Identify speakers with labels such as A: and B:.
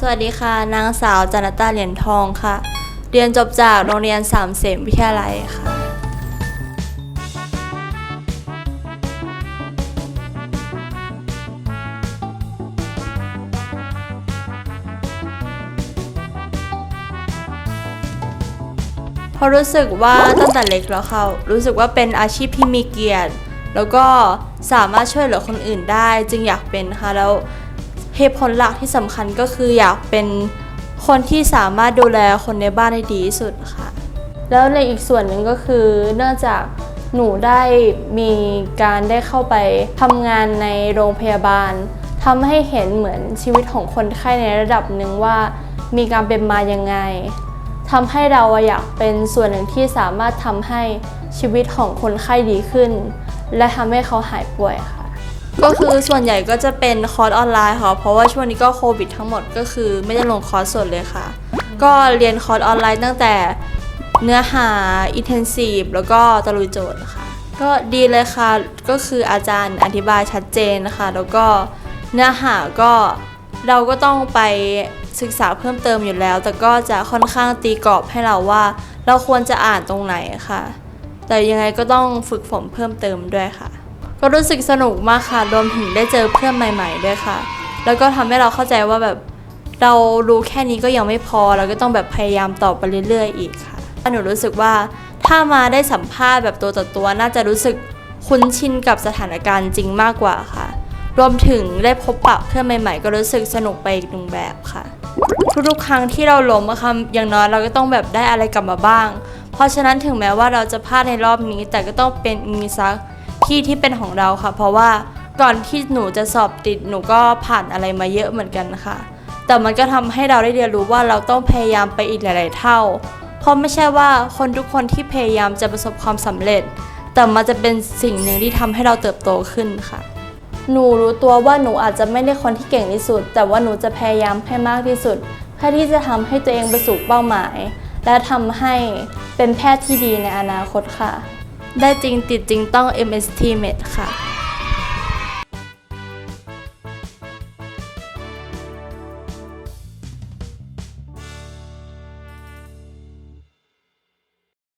A: สวัสดีค่ะ นางสาวจันตาเหรียญทองค่ะ เรียนจบจากโรงเรียนสามเสมวิทยาลัยค่ะพราะรู้สึกว่าตั้งแต่เล็กแล้วค่ะ รู้สึกว่าเป็นอาชีพที่มีเกียรติ แล้วก็สามารถช่วยเหลือคนอื่นได้ จึงอยากเป็นค่ะแล้ว เหตุผลหลักที่สำคัญก็คืออยากเป็นคนที่สามารถดูแลคนในบ้านได้ดีที่สุดค่ะ แล้วในอีกส่วนหนึ่งก็คือเนื่องจากหนูได้มีการได้เข้าไปทำงานในโรงพยาบาลทำให้เห็นเหมือนชีวิตของคนไข้ในระดับหนึ่งว่ามีการเป็นมายังไงทำให้เราอะอยากเป็นส่วนหนึ่งที่สามารถทำให้ชีวิตของคนไข้ดีขึ้น และทำให้เขาหายป่วยค่ะ ก็คือส่วนใหญ่ก็จะเป็นคอร์สออนไลน์ค่ะ เพราะว่าช่วงนี้ก็โควิดทั้งหมดก็คือไม่ได้ลงคอร์สสดเลยค่ะ ก็เรียนคอร์สออนไลน์ตั้งแต่เนื้อหา intensive แล้วก็ตะลุยโจทย์ค่ะ ก็ดีเลยค่ะ ก็คืออาจารย์อธิบายชัดเจนนะคะแล้วก็เนื้อหาก็เราก็ต้องไปศึกษาเพิ่มเติมอยู่แล้ว แต่ก็จะค่อนข้างตีกรอบให้เราว่า เราควรจะอ่านตรงไหนค่ะ แต่ยังไงก็ต้องฝึกฝนเพิ่มเติมด้วยค่ะ ก็รู้สึกสนุกมากค่ะ รวมถึงได้เจอเพื่อนใหม่ ๆ ด้วยค่ะ แล้วก็ทำให้เราเข้าใจว่าแบบเรารู้แค่นี้ก็ยังไม่พอ เราก็ต้องแบบพยายามต่อไปเรื่อยๆ อีกค่ะหนูรู้สึกว่าถ้ามาได้สัมภาษณ์แบบตัวต่อตัว น่าจะรู้สึกคุ้นชินกับสถานการณ์จริงมากกว่าค่ะ รวมถึงได้พบปะเพื่อนใหม่ ๆ ก็รู้สึกสนุกไปอีกหนึ่งแบบค่ะ ทุกๆครั้งที่เราล้มอะค่ะอย่างน้อยเราก็ต้องแบบได้อะไรกลับมาบ้าง เพราะฉะนั้นถึงแม้ว่าเราจะพลาดในรอบนี้ แต่ก็ต้องเป็นมีซัก ที่ที่เป็นของเราค่ะ เพราะว่าก่อนที่หนูจะสอบติดหนูก็ผ่านอะไรมาเยอะเหมือนกันค่ะ แต่มันก็ทำให้เราได้เรียนรู้ว่าเราต้องพยายามไปอีกหลาย ๆ เท่า เพราะไม่ใช่ว่าคนทุกคนที่พยายามจะประสบความสำเร็จ แต่มันจะเป็นสิ่งหนึ่งที่ทำให้เราเติบโตขึ้นค่ะ หนูรู้ตัวว่าหนูอาจจะไม่ได้คนที่เก่งที่สุด แต่ว่าหนูจะพยายามให้มากที่สุด เพื่อที่จะทำให้ตัวเองไปสู่เป้าหมาย และทำให้เป็นแพทย์ที่ดีในอนาคตค่ะ ได้จริงติดจริงต้อง MST Med ค่ะ